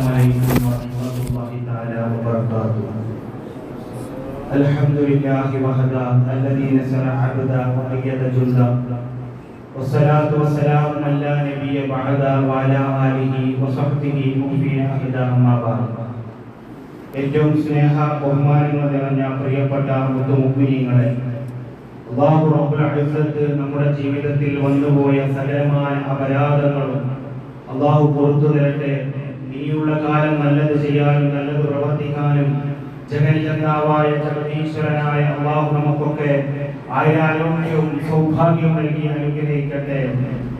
السلام عليكم ورحمة الله تعالى وبركاته الحمد لله وحده الذي نصر عبدا وأيد جندا والصلاة والسلام على نبي بعد وعلى آله وصحبه مؤمنين أهدا أما بعد ഏറ്റവും സ്നേഹ ബഹുമാനങ്ങൾ നിറഞ്ഞ പ്രിയപ്പെട്ട മുത്തുമുക്കുനിങ്ങളെ അള്ളാഹു റബ്ബുൽ ഇസ്സത്ത് നമ്മുടെ ജീവിതത്തിൽ വന്നുപോയ സകലമായ അപരാധങ്ങളും അള്ളാഹു പുറത്തു തരട്ടെ ഇനിയുള്ള കാലം നല്ലത് ചെയ്യാനും നല്ലത് പ്രവർത്തിക്കാനും ജഗന്നിജന്താവായ ജഗതീശ്വരനായ അള്ളാഹു നമുക്കൊക്കെ ആയിരാരോഗ്യവും സൗഭാഗ്യവും നൽകി അനുഗ്രഹിക്കട്ടെ.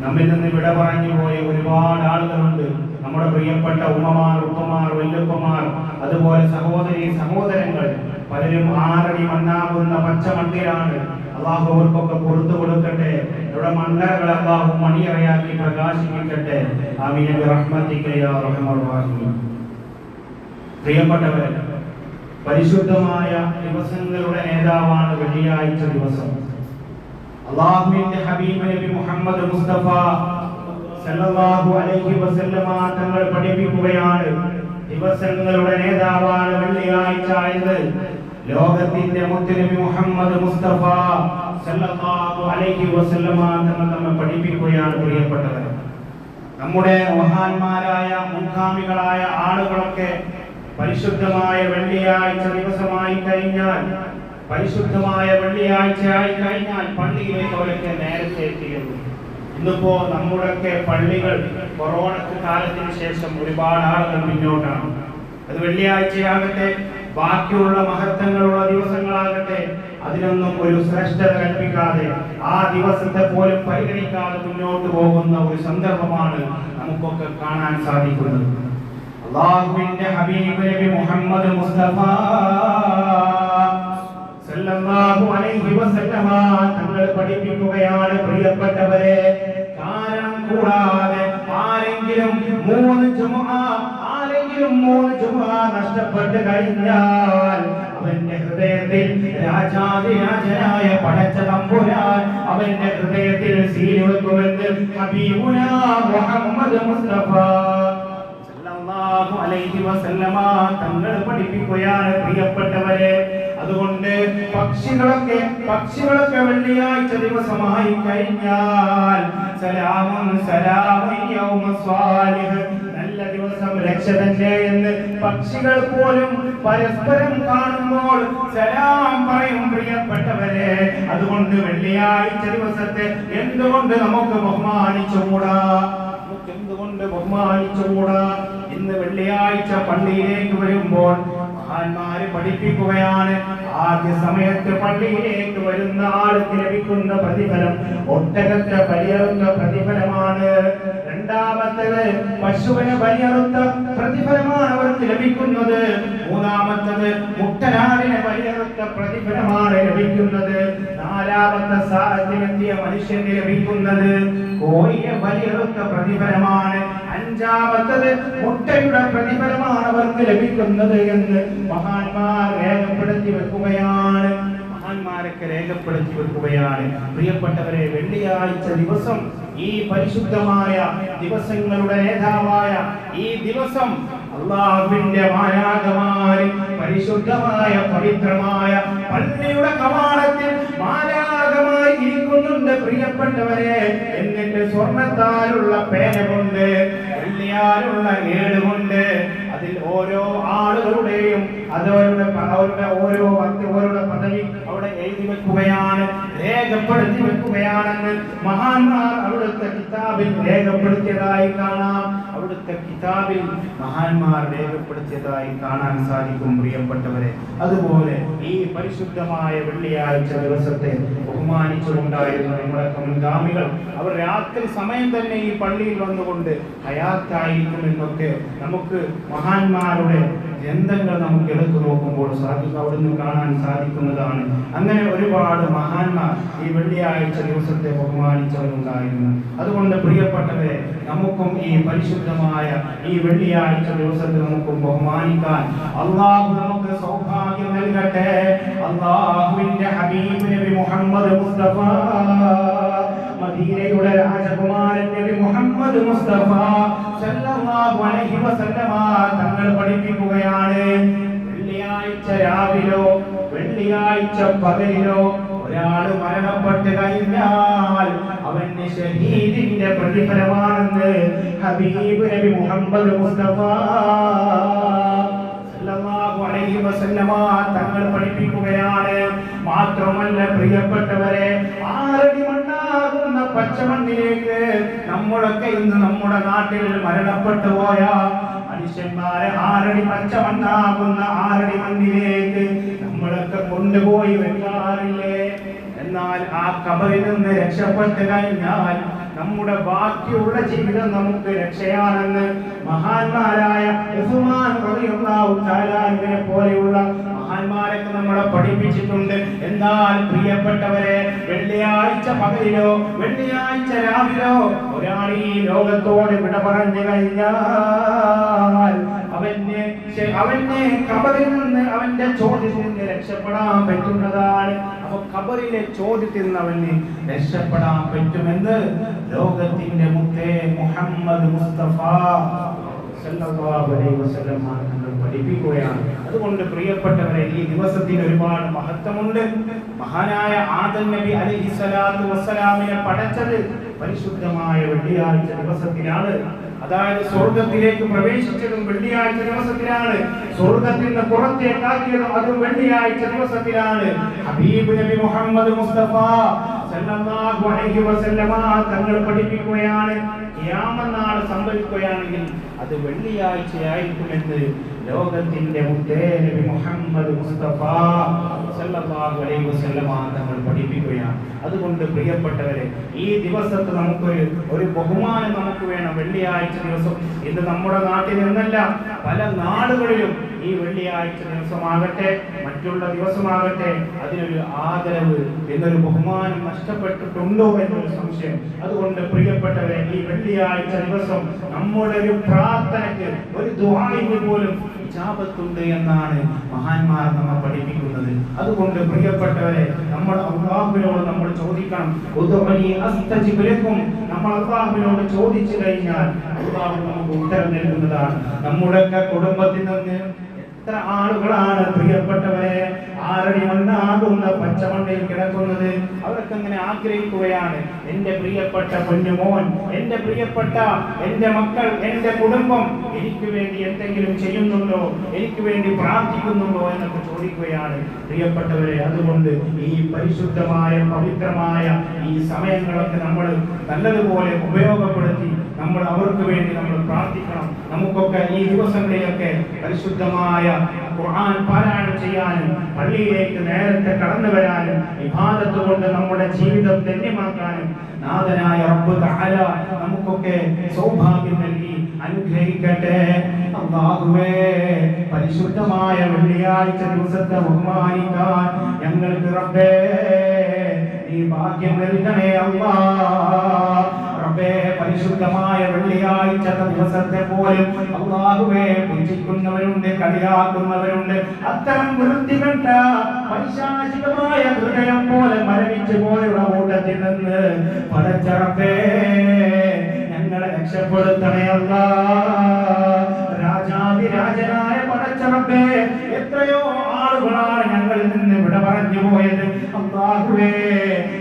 നമ്മിൽ നിന്ന് വിട പറഞ്ഞു പോയ ഒരുപാട് ആളുകളുണ്ട്. നമ്മുടെ പ്രിയപ്പെട്ട ഉമ്മമാർ ഉപ്പമാർ വല്ലുപ്പമാർ അതുപോലെ സഹോദരി സഹോദരങ്ങൾ. പലരും ആറടി മണ്ണാകുന്ന പച്ചമട്ടിലാണ് അള്ളാഹു അവർക്കൊക്കെ പുറത്തു കൊടുക്കട്ടെ. ഇവിടെ മണ്ണറകൾ അള്ളാഹു മണിയറയാക്കി പ്രകാശിപ്പിക്കട്ടെ ആമീൻ. റഹ്മത്തിക യാ റഹ്മർ റഹീം പ്രിയപ്പെട്ടവരെ പരിശുദ്ധമായ ദിവസങ്ങളുടെ നേതാവാണ് വെള്ളിയാഴ്ച ദിവസം. അള്ളാഹുവിന്റെ ഹബീബ് നബി മുഹമ്മദ് മുസ്തഫ സല്ലല്ലാഹു അലൈഹി വസല്ലമ തങ്ങൾ പഠിപ്പിക്കുകയാണ്. ദിവസങ്ങളുടെ നേതാവാണ് വെള്ളിയാഴ്ച എന്ന്. ലോകത്തിന്റെ മുത്തലബി മുഹമ്മദ് മുസ്തഫ സല്ലല്ലാഹു അലൈഹി വസല്ലമ തങ്ങൾ നമ്മെ പഠിപ്പിക്കുകയാണ് പ്രിയപ്പെട്ടവർ നമ്മുടെ മഹാന്മാരായ മുൻഗാമികളായ ആളുകളൊക്കെ പരിശുദ്ധമായ വെള്ളിയാഴ്ച ദിവസമായി കഴിഞ്ഞാൽ പരിശുദ്ധമായ വെള്ളിയാഴ്ച ആയി കഴിഞ്ഞാൽ പള്ളിയിലേക്ക് അവരൊക്കെ നേരത്തെ എത്തിയിരുന്നു. ഇന്നിപ്പോ നമ്മുടെയൊക്കെ പള്ളികൾ കൊറോണ കാലത്തിന് ശേഷം ഒരുപാട് ആളുകൾ മുന്നോട്ടാണ് അത് വെള്ളിയാഴ്ചയാകട്ടെ ബാക്കിയുള്ള മഹത്വങ്ങളുള്ള ദിവസങ്ങളാകട്ടെ അതിനൊന്നും ഒരു ശ്രേഷ്ഠത കൽപ്പിക്കാതെ ആ ദിവസത്തെ പോലും പരിഗണിക്കാതെ മുന്നോട്ട് പോകുന്ന ഒരു സന്ദർഭമാണ് നമുക്കൊക്കെ കാണാൻ സാധിക്കുന്നത്. അള്ളാഹുവിന്റെ ഹബീബ് നബി മുഹമ്മദ് മുസ്തഫ സല്ലല്ലാഹു അലൈഹി വസല്ലമ തങ്ങൾ പഠിപ്പിക്കുകയാണ് പ്രിയപ്പെട്ടവരെ. കാരണം കൂടാതെ ആരെങ്കിലും മൂന്ന് ജുമുഅ ആരെങ്കിലും മൂന്ന് ജുമുഅ നഷ്ടപ്പെട്ട് കഴിഞ്ഞാൽ അവന്റെ ഹൃദയത്തിൽ രാജാതിരാജനായ പടച്ച തമ്പുരാൻ അവന്റെ ഹൃദയത്തിൽ സീൽ വെക്കുമെന്ന് ഹബീബുന മുഹമ്മദ് മുസ്തഫ തങ്ങൾ പഠിപ്പിക്കുകയാണ് പ്രിയപ്പെട്ടവരെ. അതുകൊണ്ട് പക്ഷികളൊക്കെ പക്ഷികളൊക്കെ വെള്ളിയാഴ്ച ദിവസമായി കഴിഞ്ഞാൽ സ്വാലിഹ് നല്ല ദിവസം രക്ഷ തന്നെ എന്ന് പക്ഷികൾ പോലും പരസ്പരം കാണുമ്പോൾ സലാം പറയും പ്രിയപ്പെട്ടവരെ. അതുകൊണ്ട് വെള്ളിയാഴ്ച ദിവസത്തെ എന്തുകൊണ്ട് നമുക്ക് ബഹുമാനിച്ചുകൂടാ? എന്തുകൊണ്ട് ബഹുമാനിച്ചുകൂടാ? ഇന്ന് വെള്ളിയാഴ്ച പള്ളിയിലേക്ക് വരുമ്പോൾ മഹാന്മാരെ പഠിപ്പിക്കുകയാണ്. ആദ്യ സമയത്ത് പള്ളിയിലേക്ക് വരുന്ന ആൾക്ക് ലഭിക്കുന്ന പ്രതിഫലം ഒട്ടകത്തെ പരിയറുന്ന പ്രതിഫലമാണ്. രണ്ടാമത്തത് പശുവിനെ ബലിയറുത്ത പ്രതിഫലമാണ് അവർക്ക് ലഭിക്കുന്നത്. മൂന്നാമത്തത് മുട്ടനാടിനെ ബലിയറുത്ത പ്രതിഫലമാണ് ലഭിക്കുന്നത്. നാലാമത്തെ സാഹചര്യത്തിയ മനുഷ്യന് ലഭിക്കുന്നത് കോഴിയെ ബലിയറുത്ത പ്രതിഫലമാണ്. അഞ്ചാമത്തത് മുട്ടയുടെ പ്രതിഫലമാണ് അവർക്ക് ലഭിക്കുന്നത് എന്ന് മഹാന്മാർ രേഖപ്പെടുത്തി വെക്കുകയാണ്. മഹാന്മാരൊക്കെ രേഖപ്പെടുത്തി വെക്കുകയാണ്. പ്രിയപ്പെട്ടവരെ വെള്ളിയാഴ്ച ദിവസം ഈ പരിശുദ്ധമായ ദിവസങ്ങളുടെ നേതാവായ ഈ ദിവസം അള്ളാഹുവിന്റെ മായാകമാരി പരിശുദ്ധമായ പവിത്രമായ പള്ളിയുടെ കവാടത്തിൽ മായാകമായി ഇരിക്കുന്നുണ്ട്. പ്രിയപ്പെട്ടവരെ എന്നിട്ട് സ്വർണത്താലുള്ള പേന കൊണ്ട് വെള്ളിയാലുള്ള ഏട് കൊണ്ട് അതിൽ ഓരോ ആളുകളുടെയും അതവരുടെ അവരുടെ ഓരോ ഓരോ പദവി അവിടെ എഴുതി വെക്കുകയാണ് രേഖപ്പെടുത്തി വെക്കുകയാണെന്ന് മഹാന്മാർ അവിടുത്തെ കിതാബിൽ രേഖപ്പെടുത്തിയതായി കാണാം. അവിടുത്തെ കിതാബിൽ മഹാന്മാർ രേഖപ്പെടുത്തിയതായി കാണാൻ സാധിക്കും പ്രിയപ്പെട്ടവരെ. അതുപോലെ ഈ പരിശുദ്ധമായ വെള്ളിയാഴ്ച ദിവസത്തെ ബഹുമാനിച്ചുകൊണ്ടായിരുന്നു നമ്മുടെ മുൻഗാമികൾ അവർ രാത്രി സമയം തന്നെ ഈ പള്ളിയിൽ വന്നുകൊണ്ട് ഹയാത്തായിരിക്കും എന്നൊക്കെ നമുക്ക് മഹാന്മാരുടെ ഗ്രന്ഥങ്ങൾ നമുക്ക് എടുത്തു നോക്കുമ്പോൾ സാധിക്കും. അവിടുന്ന് കാണാൻ സാധിക്കുന്നതാണ്. അങ്ങനെ ഒരുപാട് മഹാന്മാർ ഈ വെള്ളിയാഴ്ച ദിവസത്തെ ബഹുമാനിച്ചവരുണ്ടായിരുന്നു. അതുകൊണ്ട് പ്രിയപ്പെട്ടവരെ നമുക്കും ഈ പരിശുദ്ധമായ ഈ വെള്ളിയാഴ്ച ദിവസത്തെ നമുക്കും ബഹുമാനിക്കാൻ അള്ളാഹു നമുക്ക് സൗഭാഗ്യം നൽകട്ടെ. അള്ളാഹുവിന്റെ ഹബീബ് നബി മുഹമ്മദ് മുസ്തഫ മദീനയുടെ രാജകുമാരൻ നബി മുഹമ്മദ് മുസ്തഫ തങ്ങൾ പഠിപ്പിക്കുകയാണ്. വെള്ളിയാഴ്ച രാവിലോ വെള്ളിയാഴ്ച പകലിലോ ഒരാൾ മരണപ്പെട്ട് കഴിഞ്ഞാൽ അവന്റെ ഷഹീദിന്റെ പ്രതിഫലമാണെന്ന് ഹബീബ് നബി മുഹമ്മദ് മുസ്തഫ തങ്ങൾ പഠിപ്പിക്കുകയാണ്. മാത്രമല്ല പ്രിയപ്പെട്ടവരെ ആറടി മണ്ണാകുന്ന പച്ചമണ്ണിലേക്ക് നമ്മളൊക്കെ ഇന്ന് നമ്മുടെ നാട്ടിൽ മരണപ്പെട്ടു പോയ. മനുഷ്യന്മാരെ ആരടി പച്ചമണ്ണാകുന്ന ആരടി മണ്ണിലേക്ക് നമ്മളൊക്കെ കൊണ്ടുപോയി വെക്കാറില്ലേ? എന്നാൽ ആ കബറിൽ നിന്ന് രക്ഷപ്പെട്ട് കഴിഞ്ഞാൽ നമ്മുടെ ബാക്കിയുള്ള ജീവിതം നമുക്ക് രക്ഷയാണെന്ന് മഹാന്മാരായ ഉസ്മാൻ പോലെയുള്ള മഹാന്മാരൊക്കെ നമ്മളെ പഠിപ്പിച്ചിട്ടുണ്ട്. എന്നാൽ പ്രിയപ്പെട്ടവരെ വെള്ളിയാഴ്ച പകലിലോ വെള്ളിയാഴ്ച രാവിലോ ഒരാൾ ഈ ലോകത്തോട് വിട പറഞ്ഞു കഴിഞ്ഞാൽ അവന്റെ അവന്റെ കബറിൽ നിന്ന് അവന്റെ ചോദ്യത്തിൽ നിന്ന് രക്ഷപ്പെടാൻ പറ്റുന്നതാണ്. അപ്പൊ കബറിലെ ചോദ്യത്തിൽ നിന്ന് അവന് രക്ഷപ്പെടാൻ പറ്റുമെന്ന് ലോകത്തിന്റെ മുത്തേ മുഹമ്മദ് മുസ്തഫ പഠിപ്പിക്കുകയാണ്. അതുകൊണ്ട് പ്രിയപ്പെട്ടവരെ ഈ ദിവസത്തിന് ഒരുപാട് മഹത്വമുണ്ട്. മഹാനായ ആദൽ നബി അലി സ്വലാത്തു വസ്സലാമിനെ പടച്ചത് പരിശുദ്ധമായ വെള്ളിയാഴ്ച ദിവസത്തിലാണ്. അതായത് സ്വർഗത്തിലേക്ക് പ്രവേശിച്ചതും വെള്ളിയാഴ്ച ദിവസത്തിലാണ്. സ്വർഗത്തിൽ നിന്ന് പുറത്തേക്കാക്കിയതും അതും വെള്ളിയാഴ്ച ദിവസത്തിലാണ്. ഹബീബ് നബി മുഹമ്മദ് മുസ്തഫ സല്ലല്ലാഹു അലൈഹി വസല്ലമ തങ്ങൾ പഠിപ്പിക്കുകയാണ്. ഖിയാമത്ത് നാൾ സംഭവിക്കുകയാണെങ്കിൽ അത് വെള്ളിയാഴ്ചയായിരിക്കുമെന്ന് ലോകത്തിന്റെ നബി മുഹമ്മദ് മുസ്തഫ അലൈഹി വസല്ലമ പഠിപ്പിക്കുകയാണ്. അതുകൊണ്ട് പ്രിയപ്പെട്ടവരെ ഈ ദിവസത്തെ നമുക്കൊരു ഒരു ബഹുമാനം നമുക്ക് വേണം. വെള്ളിയാഴ്ച ദിവസം ഇത് നമ്മുടെ നാട്ടിൽ നിന്നല്ല പല നാടുകളിലും ഈ വെള്ളിയാഴ്ച ദിവസമാകട്ടെ മറ്റുള്ള ദിവസമാകട്ടെ അതിനൊരു ആദരവ് എന്നൊരു ബഹുമാനം നഷ്ടപ്പെട്ടിട്ടുണ്ടോ എന്നൊരു സംശയം. അതുകൊണ്ട് പ്രിയപ്പെട്ടവരെ ഈ വെള്ളിയാഴ്ച ദിവസം നമ്മുടെ ഒരു പ്രാർത്ഥനയ്ക്ക് ഒരു ദുഹായി പോലും ഇജാബത്തുണ്ട് എന്നാണ് മഹാന്മാർ നമ്മെ പഠിപ്പിക്കുന്നത്. അതുകൊണ്ട് പ്രിയപ്പെട്ടവരെ നമ്മൾ അള്ളാഹുവിനോട് നമ്മൾ ചോദിക്കണം. നമ്മൾ അള്ളാഹുവിനോട് ചോദിച്ചു കഴിഞ്ഞാൽ അള്ളാഹു നമുക്ക് ഉത്തരം നൽകുന്നതാണ്. നമ്മുടെയൊക്കെ കുടുംബത്തിൽ നിന്ന് എത്ര ആളുകളാണ് പ്രിയപ്പെട്ടവരെ ആറടി മണ്ണാകുന്ന പച്ചമണ്ണിൽ കിടക്കുന്നത്. അവരൊക്കെ അങ്ങനെ ആഗ്രഹിക്കുകയാണ്. എന്റെ പ്രിയപ്പെട്ട പൊന്നുമോൻ എന്റെ പ്രിയപ്പെട്ട എന്റെ മക്കൾ എന്റെ കുടുംബം എനിക്ക് വേണ്ടി എന്തെങ്കിലും ചെയ്യുന്നുണ്ടോ? എനിക്ക് വേണ്ടി പ്രാർത്ഥിക്കുന്നുണ്ടോ? എന്നൊക്കെ ചോദിക്കുകയാണ്. പ്രിയപ്പെട്ടവരെ അതുകൊണ്ട് ഈ പരിശുദ്ധമായ പവിത്രമായ ഈ സമയങ്ങളൊക്കെ നമ്മൾ നല്ലതുപോലെ ഉപയോഗപ്പെടുത്തി നമ്മൾ അവർക്ക് വേണ്ടി നമ്മൾ പ്രാർത്ഥിക്കണം. നമുക്കൊക്കെ ഈ ദിവസങ്ങളിലൊക്കെ പരിശുദ്ധമായ ഖുർആൻ പാരായണം ചെയ്യാനും പള്ളിയിലേക്ക് നേരത്തെ കടന്നു വരാനും ഇബാദത്ത് കൊണ്ട് നമ്മുടെ ജീവിതം ധന്യമാക്കാനും നാഥനായ റബ്ബ് തആല നമുക്കൊക്കെ സൗഭാഗ്യം നൽകി അനുഗ്രഹിക്കട്ടെ. അല്ലാഹുവേ പരിശുദ്ധമായ വെള്ളിയാഴ്ച ദിവസത്തെ ബഹുമാനിക്കാൻ ഞങ്ങൾക്ക് റബ്ബേ നീ ഭാഗ്യം നൽകണേ അല്ലാ. പരിശുദ്ധമായ വെള്ളിയാഴ്ച ദിവസത്തെ പോലും അള്ളാഹുവേ പുഞ്ചിക്കുന്നവരുണ്ട് കളിയാക്കുന്നവരുണ്ട്. അത്തരം വൃത്തികെട്ട പൈശാചികമായ ഹൃദയം പോലെ മരവിച്ചു പോയുള്ള കൂട്ടത്തിൽ നിന്ന് പടച്ചറപ്പേ ഞങ്ങളെ രക്ഷപ്പെടുത്തണേ അല്ലാ രാജാതിരാജനായ പടച്ചറപ്പേ എത്രയോ ആളുകളാണ് ഞങ്ങളിൽ നിന്ന് വിട പറഞ്ഞു പോയത്. അള്ളാഹുവേ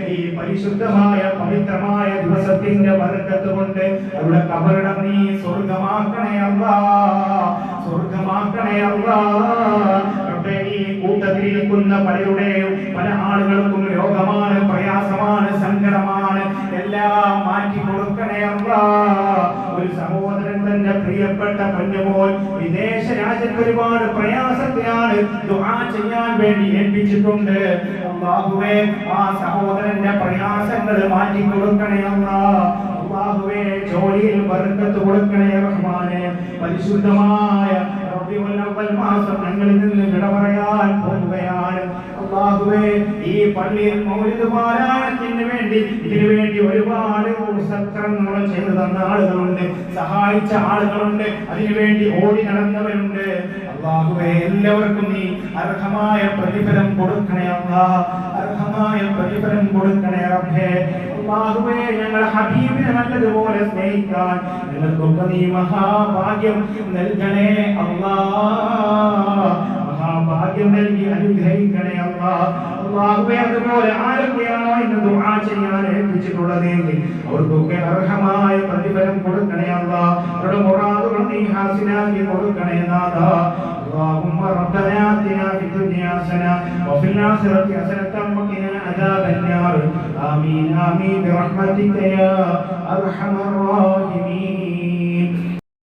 ഈ പരിശുദ്ധമായ പവിത്രമായ ദിവസത്തിന്റെ വർഗത്ത് കൊണ്ട് അവിടെ കബറിടം നീ സ്വർഗമാക്കണേ അള്ളാ. സ്വർഗമാക്കണേ അല്ലാ റബ്ബേ, ഈ കൂട്ടത്തിലിരിക്കുന്ന പലരുടെയും പല ആളുകൾക്കും രോഗമാണ് പ്രയാസമാണ് സങ്കടമാണ്. എല്ലാം മാറ്റി കൊടുക്കണേ ഒരു സഹോദരൻ തന്റെ പ്രിയപ്പെട്ട പഞ്ഞുപോൽ വിദേശ രാജ്യത്ത് ഒരുപാട് പ്രയാസത്തിലാണ് ചെയ്യാൻ വേണ്ടി ഏൽപ്പിച്ചിട്ടുണ്ട്. അല്ലാഹുവേ ആ സഹോദരന്റെ പ്രയാസങ്ങൾ മാറ്റി കൊടുക്കണേ ജോലിയിൽ ബർക്കത്ത് കൊടുക്കണേ റഹ്മാനെ. പരിശുദ്ധമായ റബീഉൽ അവ്വൽ മാസം ഞങ്ങളിൽ നിന്ന് വിട പറയാൻ പോകുകയാണ് ഈ പള്ളിയിൽ മൗലിദ് പാരായണത്തിന് വേണ്ടി ഇതിനു വേണ്ടി ഒരുപാട് സത്രങ്ങൾ ചെയ്തു തന്ന ആളുകളുണ്ട് സഹായിച്ച ആളുകളുണ്ട് അതിനുവേണ്ടി ഓടി നടന്നവരുണ്ട് അള്ളാഹുവേ എല്ലാവർക്കും നീ അർഹമായ പ്രതിഫലം കൊടുക്കണേ അള്ളാഹ് അർഹമായ പ്രതിഫലം കൊടുക്കണേ റബ്ബേ. അല്ലാഹുവേ ഞങ്ങളെ ഹബീബിനെ നല്ലതുപോലെ സ്നേഹിക്കാൻ ഞങ്ങൾക്കൊക്കെ നീ മഹാഭാഗ്യം നൽകണേ അല്ലാ മഹാഭാഗ്യം നൽകി അനുഗ്രഹിക്കണേ അല്ലാ അല്ലാഹുവേ അതുപോലെ ആരൊക്കെയാണോ ഇന്ന് ദുആ ചെയ്യാൻ ഏൽപ്പിച്ചിട്ടുള്ളതെങ്കിൽ അവർക്കൊക്കെ അർഹമായ പ്രതിഫലം കൊടുക്കണേ അല്ലാ അവരുടെ മുറാദുകൾ നീ ഹാസിലാക്കി കൊടുക്കണേ നാഥാ اللهم ربنا آتنا في الدنيا حسنة وفي الآخرة حسنة وقنا عذاب النار. آمين آمين. برحمتك يا أرحم الراحمين.